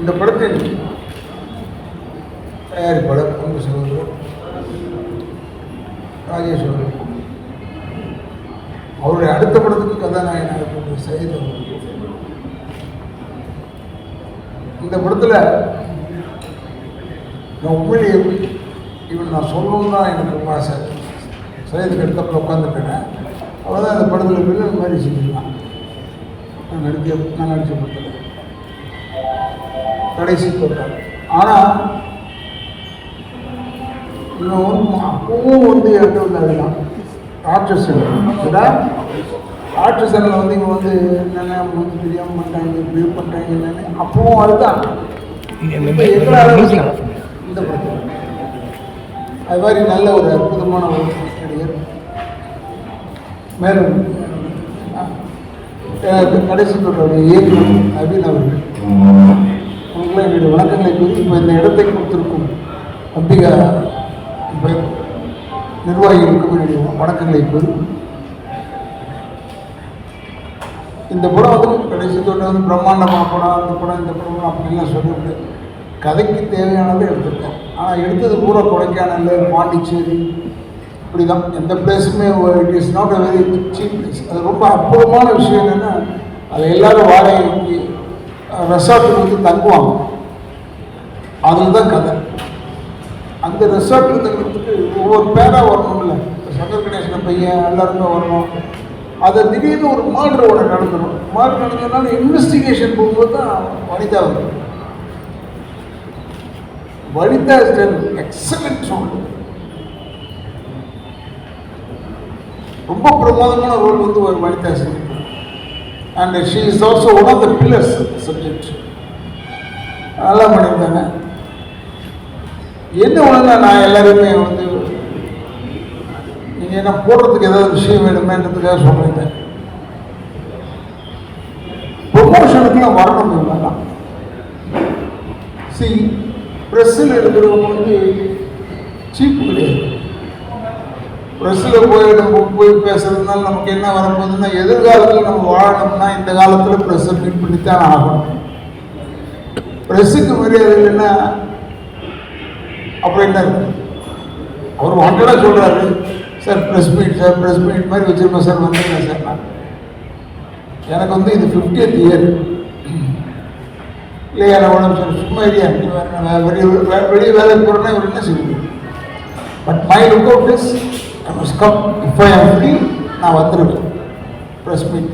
இந்த படத்தின் தயாரிப்பாளர் அன்பு சகோதரர் ராஜேஷ் அவர்கள். அவருடைய அடுத்த படத்துக்கு கதாநாயகனாக இருக்கக்கூடிய சையத் அவர்கள். இந்த படத்தில் நான் உண்மையிலேயே இவன் நான் சொல்லணும் தான் எனக்கு ரொம்ப ஆசை. சையதுக்கு அடுத்தப்பில் உட்காந்துருக்கேன் அவள் தான் இந்த படத்தில் வில்லன் மாதிரி செஞ்சுக்கலாம் நான் நடிக்க நான் நடித்த படத்தில். கடைசி தோட்டம் ஆனால் இன்னும் அப்பவும் வந்து என்கிட்ட வந்து அதுதான் ராட்சசன் ராட்சசனில் வந்து இவங்க வந்து என்னென்ன வந்து தெரியாமல் பண்ணிட்டாங்க இப்படி பண்ணுறாங்க என்னென்ன. அப்பவும் அதுதான். இந்த படத்தில் அது மாதிரி நல்ல ஒரு அற்புதமான ஒரு நடிகர் மேலும் கடைசி தொடருடைய இயக்குனர் அபின் அவர்கள். உங்களை என்னுடைய வணக்கங்களை கூறி இப்போ இந்த இடத்தை கொடுத்திருக்கும் அம்பிகா இப்ப நிர்வாகிகளுக்கும் என்னுடைய வணக்கங்களை கூறி இந்த படம் வந்து கடைசி தொண்டு வந்து பிரம்மாண்டமான படம் அந்த படம் இந்த படம் அப்படின்லாம் சொல்லிவிட்டு கதைக்கு தேவையானதை எடுத்திருக்கேன் ஆனால் எடுத்தது பூரா கொடைக்கானல் பாண்டிச்சேரி இப்படி தான் எந்த பிளேஸுமே it is not a very cheap place அது ரொம்ப அற்புதமான விஷயம் என்னென்னா அது எல்லோரும் வாடகைக்கு ரெசார்ட் வந்து தங்குவாங்க. அதில் தான் கதை. அந்த ரெசார்ட்டில் தங்குறதுக்கு ஒவ்வொரு பேராக வரணும்ல. சங்கர் கணேசன் பையன் எல்லாருமே வரணும். அதை திடீர்னு ஒரு மர்டர் ஒன்று நடந்துடும் மர்டர் நடந்ததுனால இன்வெஸ்டிகேஷன் போகும்போது தான் வனிதா வரும் Vanitha is done excellent role ரொம்ப பிரமாதமான ரோல் வந்து ஒரு வனிதா செஞ்சிருக்காங்க and she is also one of the pillars subject நல்லா பண்ணியிருந்தாங்க என்ன ஒன்றுனா நான் எல்லாருமே வந்து நீங்கள் என்ன போடுறதுக்கு ஏதாவது விஷயம் வேணுமேன்றதுக்காக சொல்கிறீங்க ப்ரொமோஷனுக்குலாம் வரணும் இவங்கெல்லாம் சி ப்ரெஸ்ஸில் இருக்கிறவங்க வந்து சீப்பு கிடையாது. ப்ரெஸ்ஸில் போய் நம்ம போய் பேசுறதுனால நமக்கு என்ன வரப்போகுதுன்னா எதிர்காலத்தில் நம்ம வாழணும்னா இந்த காலத்தில் ப்ரெஸ்ஸை மீட் பண்ணித்தான் ஆகணும். ப்ரெஸ்ஸுக்கு மரியாதை இல்லைன்னா அப்புறம் என்ன அவர் வாண்டடாக சொல்கிறாரு sir press meet sir press meet மாதிரி வச்சுருப்பேன் சார் வந்துருங்க சார் நான். எனக்கு வந்து இது ஃபிஃப்டியத் இயர் இல்லையா நான் உடம்பு சார் சும்மா இல்லையா வெளியே வெளியே வேலைக்கு போகிறேன்னா இவர் என்ன செய்யுது but my look out is I இப்போ எப்படி நான் வந்துடுவேன் ப்ரெஸ் மீட்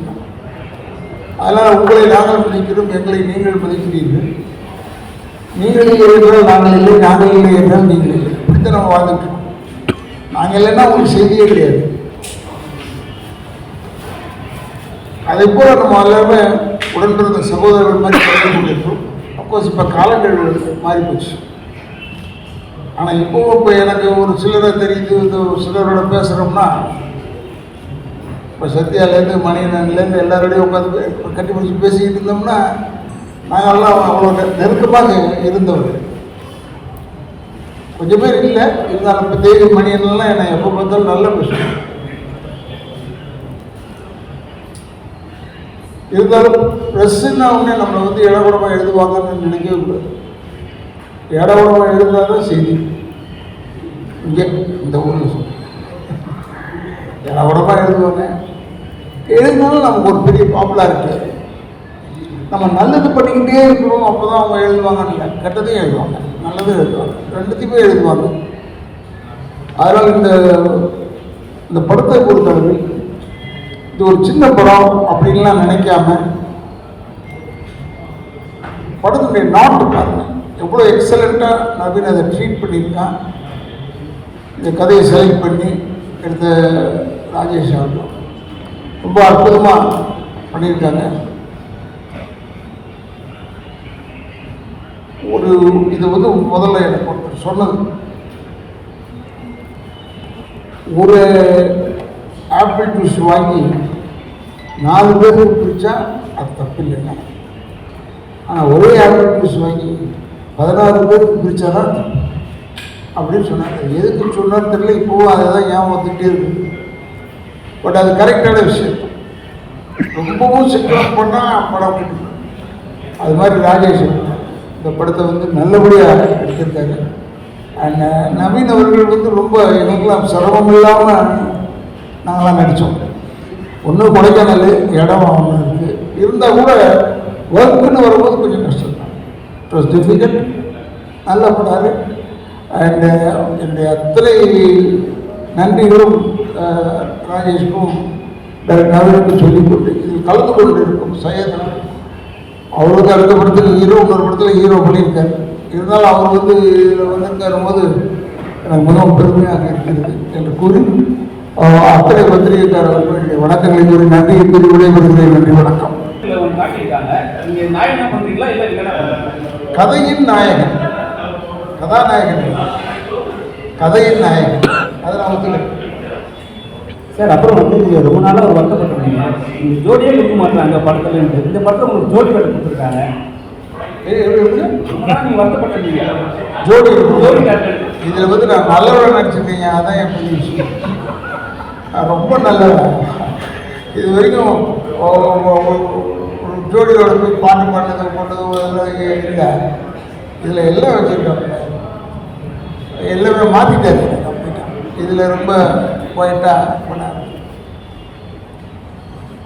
அதனால் உங்களை நாங்கள் மதிக்கிறோம் எங்களை நீங்கள் மதிக்கிறீர்கள் நீங்கள் இல்லை என்றால் நாங்கள் இல்லை நாங்கள் இல்லை என்றால் நீங்கள் இல்லை. இப்படித்தான் நம்ம வாழ்ந்துட்டோம் நாங்கள் இல்லைன்னா உங்களுக்கு செய்தியே கிடையாது. அதை போல் நம்ம எல்லாருமே உடன்பிறந்த சகோதரர்கள் மாதிரி கலந்து கொண்டிருக்கிறோம். அப்கோர்ஸ் இப்போ காலங்கள் மாறி போச்சு ஆனால் இப்போவும் இப்போ எனக்கு ஒரு சிலரை தெரியுது இந்த ஒரு சிலரோட பேசுகிறோம்னா இப்போ சத்யாலேருந்து மணியனன்லேருந்து எல்லாரோடையும் உட்காந்து கட்டி பிடிச்சி பேசிக்கிட்டு இருந்தோம்னா நாங்கள்லாம் அவ்வளோ நெருக்கமாக இருந்தவர்கள் கொஞ்சம் பேர் இல்லை இருந்தாலும் இப்போ தேவி மணியன்லாம் என்னை எப்போ பார்த்தாலும் நல்ல விஷயம் இருந்தாலும் ப்ரெஸ்ஸுன்னா உடனே நம்மளை வந்து இடகுடமாக எழுதுவாங்கன்னு நினைக்கவே கூடாது இடகுடமாக இருந்தால் தான் செய்தி இங்கே இந்த ஊரில் இட உடம்பாக எழுதுவாங்க எழுதினாலும் நமக்கு ஒரு பெரிய பாப்புலாரிட்டி நம்ம நல்லது பண்ணிக்கிட்டே இருக்கணும் அப்போ தான் அவங்க எழுதுவாங்கன்னு இல்லை. கெட்டதையும் எழுதுவாங்க நல்லதும் எழுதுவாங்க. ரெண்டுத்தையுமே எழுதுவாங்க. அதனால் இந்த இந்த படத்தை பொறுத்தளவு இது ஒரு சின்ன படம் அப்படின்லாம் நினைக்காம படத்துடைய நாட்டு பாருங்க எவ்வளோ எக்ஸலண்ட்டாக நவீன் அதை ட்ரீட் பண்ணியிருக்கான் இந்த கதையை செலக்ட் பண்ணி எடுத்த ராஜேஷ் ஆகட்டும் ரொம்ப அற்புதமாக பண்ணியிருக்காங்க. ஒரு இது வந்து முதல்ல எனக்கு ஒருத்தர் சொன்னது. ஒரு ஆப்பிள் ஜூஸ் வாங்கி நாலு பேருக்கு பிடிச்சா அது தப்பு இல்லைங்க ஆனால் ஒரே ஆப்பிள் ஜூஸ் வாங்கி பதினாறு பேருக்கு பிரித்தானா அப்படின்னு சொன்னாங்க. எதுக்கு சொன்னார் தெரியல இப்போவும் அதை தான் ஏன் வந்துகிட்டே இருக்கு. பட் அது கரெக்டான விஷயம். ரொம்பவும் சிக்கனம் பண்ணால் படம் அது மாதிரி ராஜேஷ் இந்த படத்தை வந்து நல்லபடியாக எடுத்திருக்காரு அண்ட் uh, நவீன் அவர்கள் வந்து ரொம்ப எங்களுக்கெல்லாம் சிரமம் இல்லாமல் நாங்களாம் நடித்தோம் ஒன்றும் கொடைக்கானல் இடம் ஒன்று இருக்குது இருந்தால் கூட ஒர்க்குன்னு வரும்போது கொஞ்சம் கஷ்டம். இட் வாஸ் டிஃபிகல்ட் நல்லா பண்ணார் அண்ட் என்னுடைய அத்தனை நன்றிகளும் அஹ், ராஜேஷ்க்கும் டாக்டர் நவீனுக்கும் சொல்லிக்கொண்டு இதில் கலந்து கொண்டு இருக்கும் சையதன் அவருக்கு அடுத்த படத்தில் ஹீரோ இன்னொரு படத்தில் ஹீரோ பண்ணியிருக்காரு. இருந்தாலும் அவர் வந்து இதில் வந்திருக்காரும் போது எனக்கு மிகவும் பெருமையாக இருக்கிறது என்று கூறி அத்தனை பத்திரிகைக்காரர்களுக்கு வணக்கங்களை கூறி நன்றி கூறி விடைபெறுகிறேன் நன்றி வணக்கம். கதையின் நாயகன். கதாநாயகன். கதையின் நாயகன். அதை நான் ஒத்துக்கிறேன் சார் அப்புறம் வந்து நீங்க ரொம்ப நாளா ஒரு வருத்தப்பட்டிருந்தீங்க நீங்க ஜோடியே கொடுக்க மாட்டாங்க படத்துல. இந்த படத்துல உங்களுக்கு ஜோடி கட்டு கொடுத்துருக்காங்க. ஜோடி ஜோடி இதில் வந்து நான் நல்லவன் நடிச்சிருக்கீங்க அதான் என் பெரிய விஷயம். ரொம்ப நல்லவன். இது வரைக்கும் ஜோடியோட போய் பாட்டு பாடுறது பண்ணது அதெல்லாம் இல்லை. இதில் எல்லாம் வச்சுருக்காங்க எல்லாமே மாற்றிட்டாரு இதில் ரொம்ப குவைட்டாக பண்ணார்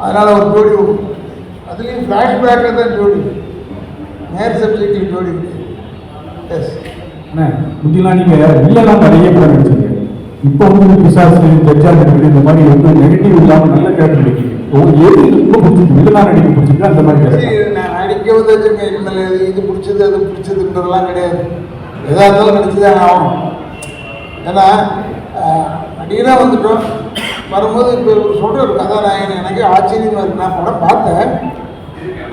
அதனால் ஒரு ஜோடி அதுலேயும் அதுலேயும் ஃப்ளாஷ்பேக்கில் தான் ஜோடி. நேர் சப்ஜெக்டில் ஜோடி எஸ் அண்ணா, முந்திலாம் நீங்கள் வில்லெல்லாம் நிறைய படம் நடிச்சீங்க இப்போ வந்து பிசாசு ஜட்ஜா நடிக்கிறது இந்த மாதிரி வந்து நெகட்டிவ் இல்லாமல் நல்ல கேரக்டர் நடிக்கிறீங்க உங்களுக்கு ரொம்ப பிடிச்சிருக்கு? இதெல்லாம் நடிக்க பிடிச்சிருக்கு? அந்த மாதிரி நான் நடிக்க வந்து வச்சிருக்கேன் இனிமேல் இது பிடிச்சது அது பிடிச்சதுன்றதெல்லாம் கிடையாது. எதாக இருந்தாலும் நடிச்சுதான் ஆகணும். ஏன்னா நடிகராக வந்துட்டோம். வரும்போது இப்போ சொல்கிற ஒரு கதாநாயகன். எனக்கு ஆச்சரியமாக இருக்கு. நான் படம் பார்த்தேன்.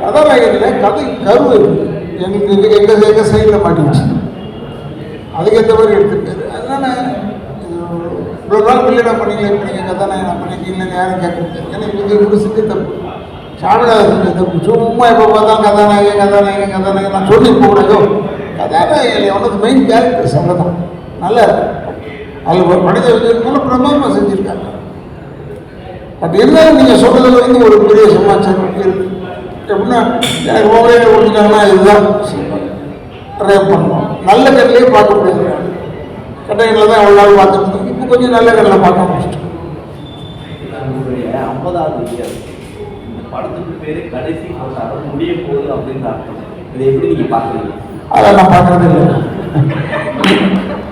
கதாநாயகனில் கதை கருவு எங்களுக்கு எங்கள் எங்கள் சைடில் மாட்டிடுச்சு அதுக்கேற்ற மாதிரி எடுத்துருக்காரு அதனால இவ்வளோ நாள் பிள்ளைடா பண்ணீங்களே நீங்கள் நீங்கள் நான் பண்ணிருக்கீங்களேன்னு யாரும் கேட்கறது ஏன்னா இவங்க இப்படி செஞ்சு தப்பு சாமிநாத செஞ்ச தப்பு சும்மா எப்போ பார்த்தாலும் கதாநாயகன் கதாநாயகன் கதாநாயகன் நான் சொல்லி போகலையோ? கதாநாயகன் அவனது மெயின் கேரக்டர்ஸ் அவ்வளோதான் நல்லா அதில் ஒரு மனித வச்சிருக்கனால பிரமாதமாக செஞ்சுருக்காங்க. பட் இருந்தாலும் நீங்கள் சொல்கிறது வரைக்கும் ஒரு பெரிய சமாச்சாரம் இருக்குது எப்படின்னா எனக்கு மொபைலில் கொடுத்துட்டாங்கன்னா இதுதான் ட்ரை பண்ணுவோம். நல்ல கண்ணிலே பார்க்க முடியாது. கெட்ட தான் எவ்வளோ நாள் பார்த்துட்டு இருந்தோம் கொஞ்சம் நல்ல கண்ணில் பார்க்க முடிச்சிட்டோம் ஐம்பதாவது இயர் இந்த படத்துக்கு பேரு கடைசி அவதாரம் முடிய போகுது அப்படின்னு அர்த்தம். இதை எப்படி நீங்க பாக்குறீங்க அதை நான் பார்க்கறது இல்லை.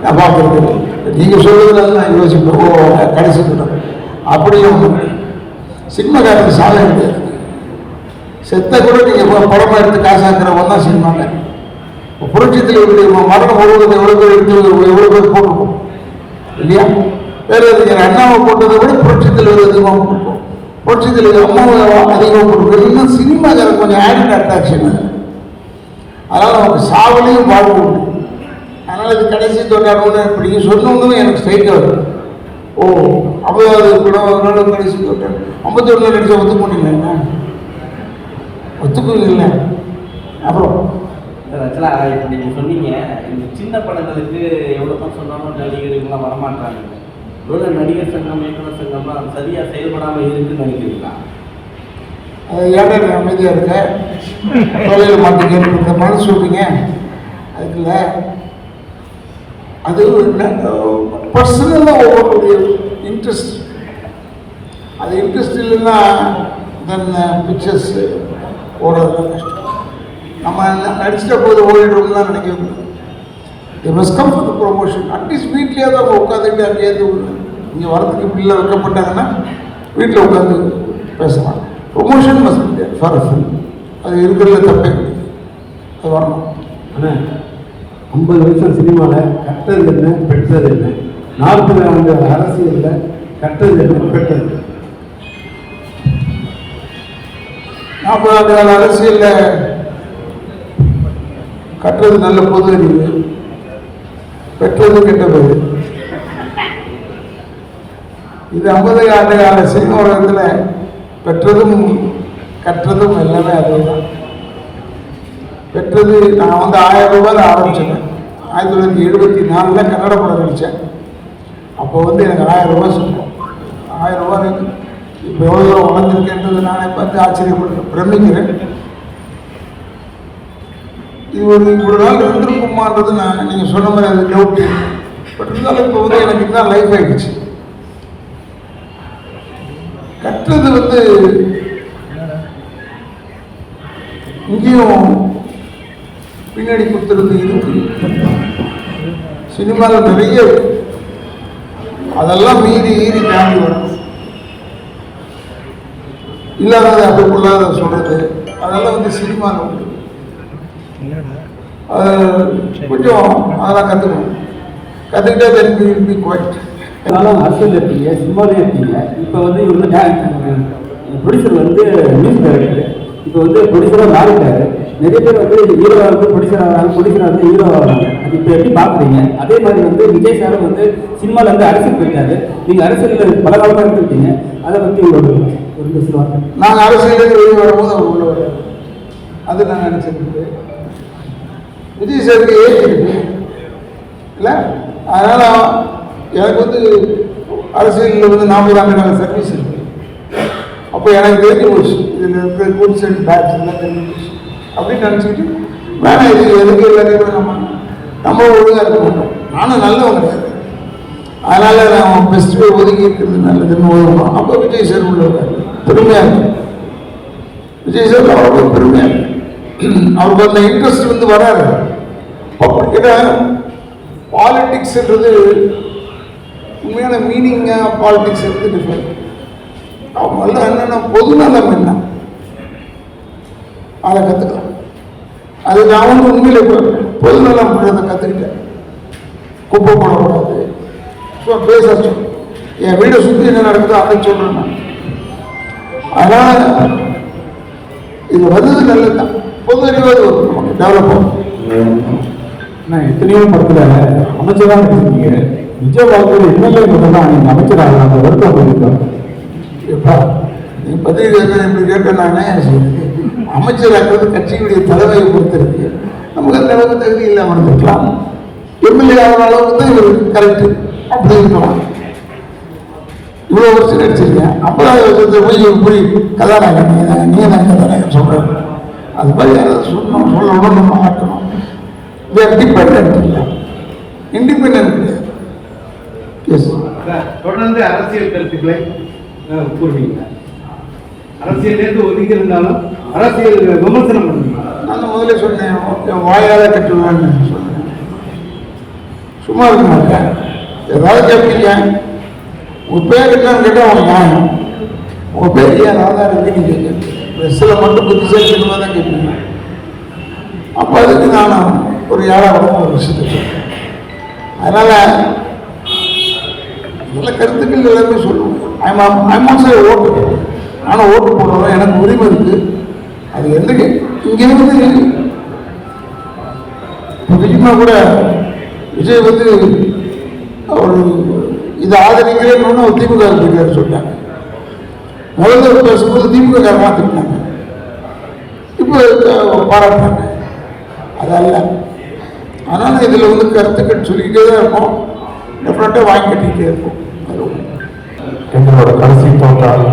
நான் பார்க்கறது இல்லை. நீங்கள் சொல்றதுல நான் யோசிப்பேன் ஓ கடைசி படம் அப்படியும் சினிமாக்காரருக்கு சாலை கிடையாது செத்த கூட நீங்கள் படமாக எடுத்து காசாக்குறவங்க தான் சினிமாக்காரன் புரட்சத்தில் இப்படி மரணம் முழுவதும் எவ்வளோ பேர் எடுத்து எவ்வளோ பேர் போட்டிருக்கோம்? இல்லையா? வேற அறிஞர் அண்ணாவை போட்டதை விட புரட்சத்தில் அதிகமாக போட்டிருக்கோம் புரட்சத்தில் அம்மாவை அதிகமாக போட்டிருக்கோம் இன்னும் சினிமாக்காரன் கொஞ்சம் ஆடிட் அட்ராக்ஷன் அதனால் நமக்கு சாவலையும் வாழ்வு உண்டு. அதனால் இது கடைசி தொட்டாடுன்னு இப்படி நீங்கள் சொன்னவங்களும் எனக்கு ஸ்ட்ரைட்டாக வரும். ஓ ஐம்பதாவது படம் ஒரு நாள் கடைசி தொட்டாடு ஐம்பத்தி ஒன்றில் நடிச்ச ஒத்துக்க முடியல என்ன? ஒத்துக்குவீங்கல்ல அப்புறம் இப்போ நீங்கள் சொன்னீங்க இந்த சின்ன படங்களுக்கு எவ்வளோ தான் சொன்னாலும் நடிகர்கள்லாம் வரமாட்டாங்க. ஒருவேளை நடிகர் சங்கம் இயக்குனர் சங்கம்லாம் சரியாக செயல்படாமல் இருக்குன்னு நினைக்கிறீங்களா? அது அமைதியாக இருக்க? தொழில் மாற்றி இந்த மாதிரி சொல்றீங்க? அதுக்குல்ல அது பர்சனலாக ஒவ்வொருடைய இன்ட்ரெஸ்ட் அது இன்ட்ரெஸ்ட் இல்லைன்னா தென் பிக்சர்ஸ் ஓடுறது கஷ்டம் நம்ம நடிச்சிட்ட போது ஓடிடும்லாம் நினைக்க they must come for the promotion at least வீட்லேயே தான் அவங்க உட்காந்துட்டு அங்கேயே இங்கே வரதுக்கு இப்படிலாம் வைக்கப்பட்டாங்கன்னா வீட்டில் உட்காந்து பேசலாம். ப்ரொமோஷன் மஸ்ட் ஃபார் ஃபில் அது இருக்கிறதுல தப்பே அது வரணும். ஐம்பது வருஷம் சினிமாவில் கட்டது என்ன பெற்றது என்ன? நாற்பது ஆண்டு அரசியலில் கட்டது என்ன பெற்றது? நாற்பது ஆண்டு அரசியலில் கட்டுறது நல்ல பொது அறிவு பெற்றது கெட்ட இது ஐம்பது ஆண்டு கால சினிமா உலகத்தில் பெற்றதும் கற்றதும் எல்லாமே அதுதான். பெற்றது நான் வந்து ஆயிரம் ரூபாயில் ஆரம்பிச்சேன். ஆயிரத்தி தொள்ளாயிரத்தி எழுபத்தி நாலில் கன்னட படம் நடித்தேன் அப்போ வந்து எனக்கு ஆயிரம் ரூபாய் சொன்னோம் ஆயிரம் ரூபாய் இப்போ எவ்வளோ வளர்ந்துருக்கேன்றது நானே பார்த்து ஆச்சரியப்படுறேன் பிரமிக்கிறேன். இது ஒரு இவ்வளோ நாள் இருந்திருக்குமான்றது நான் நீங்கள் சொன்ன மாதிரி அது டவுட் பட் இருந்தாலும் இப்போ வந்து எனக்கு தான் லைஃப் ஆயிடுச்சு. கற்றது வந்து இங்கேயும் பின்னாடி குத்துறது இருக்கு. சினிமாவில் நிறைய அதெல்லாம் மீறி ஈறி தாண்டி இல்லாத இல்லாததை அதுக்குள்ளாத சொல்றது அதெல்லாம் வந்து சினிமாவில் உண்டு. கொஞ்சம் அதெல்லாம் கற்றுக்கணும் கற்றுக்கிட்டே தெரிஞ்சு பி குவைட் அதனால அரசியல் இருக்கீங்க சினிமாலையும் இருக்கீங்க இப்போ வந்து இவர் வந்து ப்ரொடியூசர் வந்து மியூசிக் டைரக்டர் இப்போ வந்து ப்ரொடியூசராக மாறிட்டாரு. நிறைய பேர் வந்து ஹீரோவாக வந்து ப்ரொடியூசர் ஆகிறாங்க ப்ரொடியூசராக வந்து ஹீரோ ஆகிறாங்க அது இப்போ எப்படி பார்க்குறீங்க அதே மாதிரி வந்து விஜய் சாரும் வந்து சினிமாவில் வந்து அரசியல் போயிட்டாரு. நீங்கள் அரசியலில் பல காலமாக இருந்துருக்கீங்க அதை பற்றி ஒரு ஒரு சொல்லுவாங்க நாங்கள் அரசியலுக்கு வெளியே வரும்போது அவர் உள்ள அது நான் நினச்சிருக்கு விஜய் சாருக்கு ஏஜ் இருக்கு. இல்லை? அதனால் எனக்கு வந்து அரசியலில் வந்து நாற்பது ஆண்டு சர்வீஸ் இருக்கு. அப்போ எனக்கு தெரிஞ்சு போச்சு இதில் இருக்கிற குட்ஸ் அண்ட் பேட்ஸ் எல்லாம் தெரிஞ்சு போச்சு அப்படின்னு நினச்சிக்கிட்டு வேணாம் இது எதுக்கு எல்லாத்தையும் நம்ம நம்ம ஒழுங்காக இருக்க மாட்டோம். நானும் நல்லவன் கிடையாது அதனால் நான் பெஸ்ட்டு ஒதுங்கி இருக்கிறது நல்லதுன்னு ஒதுக்கணும் அப்போ விஜய் சார் உள்ள பெருமையாக இருக்கு. விஜய் சார் அவ்வளோ பெருமையாக இருக்கு. அவருக்கு அந்த இன்ட்ரெஸ்ட் வந்து வராது. ஏன்னா பாலிட்டிக்ஸ்ன்றது உண்மையான மீனிங்காக பாலிட்டிக்ஸ் இருந்து டிஃப்ரெண்ட் அவங்க என்னென்ன பொதுநலம் என்ன? அதை கற்றுக்கலாம் அது நான் வந்து உண்மையில இப்போ பொதுநலம் பண்ணுறதை கற்றுக்கிட்டேன் குப்பை போடக்கூடாது ஸோ பேச என் வீடை சுற்றி என்ன நடக்குதோ அதை சொல்கிறேன் நான். அதனால் இது வந்தது நல்லது தான் பொது அறிவாது வரும் நமக்கு டெவலப் ஆகும் நான் எத்தனையோ படத்துல அமைச்சராக இருக்கீங்க. விஜய் வாழ்க்கையில் எம்எல்ஏ மட்டும் தான் நீங்க அமைச்சராக அந்த வருத்தம் போயிருக்கோம் எப்பா நீ பதவி கேட்க இப்படி கேட்டேன் நான் என்ன செய்யுது அமைச்சராக்கிறது கட்சியுடைய தலைமையை பொறுத்து இருக்கு நமக்கு அந்த அளவுக்கு தகுதி இல்லாமல் இருந்திருக்கலாம். எம்எல்ஏ ஆகிற அளவுக்கு தான் இவர் கரெக்டு அப்படி இருக்கலாம். இவ்வளோ வருஷம் நடிச்சிருக்கேன். ஐம்பதாவது வருஷத்தை போய் இப்படி கதாநாயகன் நீ தான் நீ தான் கதாநாயகன் சொல்கிறேன் அது மாதிரி யாராவது சொல்லணும் சொல்லணும் நம்ம ஆக்கணும் வேறு டிபெண்ட் இல்லை. இண்டிபெண்ட் எஸ் தொடர்ந்து அரசியல் கருத்துக்களை கூறுவீங்க. அரசியலேருந்து ஒதுங்கி இருந்தாலும் அரசியல் விமர்சனம் பண்ணுவீங்க. நான் முதல்ல சொன்னேன் என் வாயால கட்டுவேன்னு சொன்னேன். சும்மா இருக்க மாட்டேன். ஏதாவது கேட்பீங்க உங்க பேர் என்னன்னு கேட்டால் உங்க நியாயம் உங்க பேர் ஏன் ராதா இருக்குன்னு கேட்குறேன் ட்ரெஸ்ஸில் மட்டும் புத்திசாலித்தனமா தான் கேட்பீங்க அப்போ அதுக்கு நான் ஒரு ஏழாவது ஒரு விஷயத்தை அதனால் அதனால நல்ல கருத்துக்கள் எல்லாமே சொல்லுவோம். ஐம் ஐம் ஆல்சோ ஓட்டு ஆனால் ஓட்டு போடுறோம். எனக்கு உரிமை இருக்குது அது எந்த இங்கிருந்து இப்போ விஜயமா கூட விஜய் வந்து அவர் இதை ஆதரிக்கிறேன்னு ஒரு திமுக போயிட்டாரு சொல்லிட்டாங்க. முதல்ல பேசும்போது திமுக காரமாக திட்டினாங்க இப்போ அஹ், அதல்ல ஆனால் அதனால் இதில் வந்து கருத்துக்கள் சொல்லிக்கிட்டே தான் இருப்போம் டெஃபினட்டாக வாங்கி கட்டிக்கிட்டே இருக்கும். எங்களோட கடைசி போட்டால்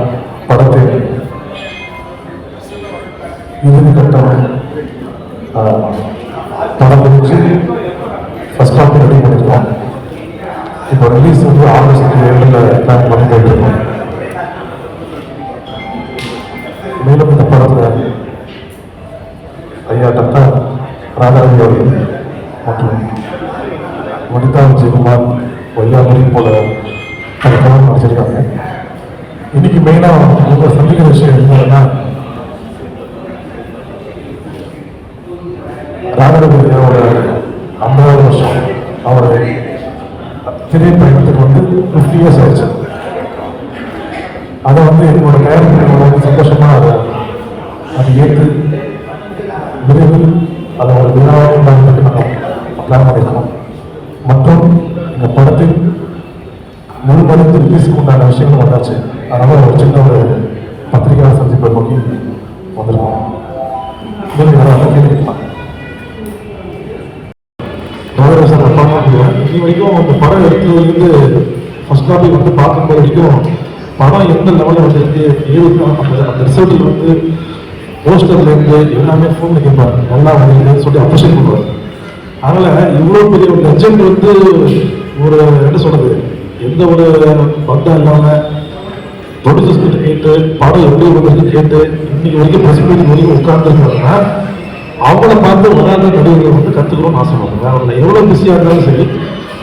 படத்தில் இறுதி கட்டம் ஆஹ், படம் பிடிச்சி ஃபஸ்ட் ஹாஃப் ரெடி பண்ணிருக்கோம் இப்போ ரிலீஸ் வந்து ஆகஸ்ட் ஏழில் பிளான் பண்ணி போயிட்டு இருக்கோம். மேலும் இந்த படத்தில் ஐயா டாக்டர் ராதாரவி அவர்கள் மற்றும் வனிதா விஜயகுமார் வையாமொழி போல பல படம் நடிச்சிருக்காங்க. இன்னைக்கு மெயினாக உங்களை சந்திக்கிற விஷயம் என்னன்னா ராமரவியோட ஐம்பதாவது வருஷம் அவரை திரைப்பயணத்துக்கு வந்து ஃபிஃப்டி இயர்ஸ் ஆயிடுச்சு. அதை வந்து என்னோட தயாரிப்பு ரொம்ப சந்தோஷமாக அதை அது ஏற்று விரைவில் அதை ஒரு விழாவாக பயன்படுத்தணும் பிளான் பண்ணியிருக்கோம் மற்றும் இந்த படத்தில் முழு படத்து ரிலீஸுக்கு உண்டான விஷயங்கள் வந்தாச்சு. அதனால ஒரு சின்ன ஒரு பத்திரிகையாளர் சந்திப்பை நோக்கி வந்திருக்கோம். நீங்கள் சார் அப்பா அம்மா இது வரைக்கும் அந்த படம் எடுத்ததுலேருந்து ஃபஸ்ட் காப்பி வந்து பார்க்கும்போது வரைக்கும் படம் எந்த லெவலில் வந்திருக்கு ஏது அந்த ரிசல்ட்டில் வந்து போஸ்டர்லேருந்து எல்லாமே ஃபோன் கேட்பாரு நல்லா வந்தீங்கன்னு சொல்லி அப்ரிஷியேட் பண்ணுவார். அதனால் இவ்வளோ பெரிய ஒரு லெஜெண்ட் வந்து ஒரு என்ன சொல்றது எந்த ஒரு பந்தம் இல்லாமல் ப்ரொடியூசர்ஸ் கிட்ட கேட்டு படம் எப்படி வந்து கேட்டு இன்னைக்கு வரைக்கும் ப்ரெஸ் மீட்டிங் வரைக்கும் உட்கார்ந்துருக்காங்கன்னா அவங்கள பார்த்து வராத நடிகர்கள் வந்து கற்றுக்கணும்னு ஆசைப்படுறேன் அவங்க எவ்வளோ பிஸியாக இருந்தாலும் சரி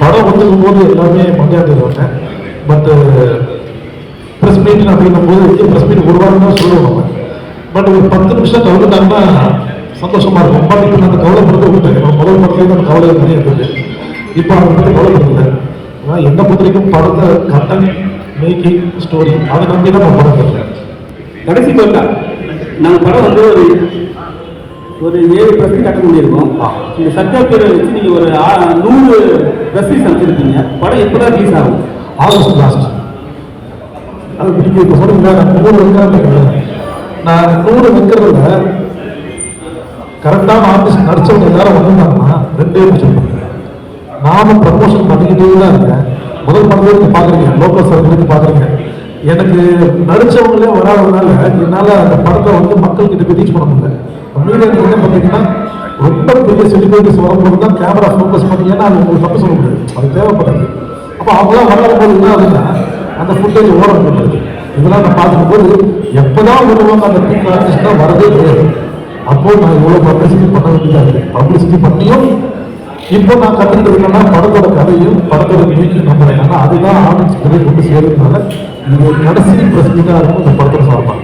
படம் வந்துருக்கும் போது எல்லாமே மங்காந்துருவாங்க பட்டு ப்ரெஸ் மீட்டிங் அப்படின்னும் போது ப்ரெஸ் மீட் ஒரு வாரம் தான் சொல்லுவோம் பட் ஒரு பத்து நிமிஷம் கவனிட்டாங்கன்னா சந்தோஷமா இருக்கும். பட் இப்போ நான் கவலைப்படுறது விட்டேன் முதல் படத்துலேயே அந்த கவலை நிறைய இருந்தது இப்போ அதை பற்றி கவலைப்படுறது ஆனால் என்னை பொறுத்த வரைக்கும் படத்தை கட்டன் மேக்கிங் ஸ்டோரி அதை நம்பி தான் நான் படம் கட்டுறேன். கடைசி தோட்டா நாங்கள் படம் வந்து ஒரு ஒரு ஏழு பர்சன்ட் கட்ட முடியிருக்கோம் இந்த சட்டா பேரை வச்சு நீங்கள் ஒரு நூறு ப்ரெஸ் அமைச்சிருப்பீங்க படம் எப்போ தான் ரிலீஸ் ஆகும்? ஆகஸ்ட் லாஸ்ட் அது பிடிக்கும் இப்போ சொல்லுங்க நான் நூறு வைக்கிறேன் நான் நூறு வைக்கிறதுல கரெக்டான ஆஃபீஸ் நடிச்சவங்க எல்லாரும் வந்திருந்தாங்கன்னா ரெண்டே முடிச்சிருப்பேன் நானும் ப்ரமோஷன் பண்ணிக்கிட்டே தான் இருக்கேன். முதல் படத்துல பார்க்குறீங்க லோக்கல் சர்க்கிளுக்கு பார்க்குறீங்க எனக்கு நடிச்சவங்களே வராதனால என்னால் அந்த படத்தை வந்து மக்கள்கிட்ட போய் ரீச் பண்ண முடியல. மீடியா என்ன பார்த்தீங்கன்னா ரொம்ப பெரிய செலிபிரிட்டிஸ் வரும்போது தான் கேமரா ஃபோக்கஸ் பண்ணி ஏன்னா அது உங்களுக்கு தப்பு சொல்ல முடியாது. அது தேவைப்படாது. அப்போ அவங்களாம் வராத போது என்ன ஆகுதுன்னா அந்த ஃபுட்டேஜ் ஓரம் பண்ணுறது இதெல்லாம் நான் பார்க்கும்போது எப்போதான் விடுவாங்க அந்த பீக் ஆர்டிஸ்ட் தான் வரதே கிடையாது. அப்போ நான் இவ்வளோ பப்ளிசிட்டி பண்ண வேண்டியதாக இருக்கு பப்ளிசிட்டி பண்ணியும் இப்போ நான் கற்றுக்கிட்டு இருக்கேன்னா படத்தோட கதையும் படத்தோட மீனிங் நம்புறேன் ஏன்னா அதுதான் ஆடியன்ஸ் கொண்டு சேருறதுனால இது ஒரு கடைசி பிரச்சனையாக இருக்கும் இந்த படத்தோட சார்பாக.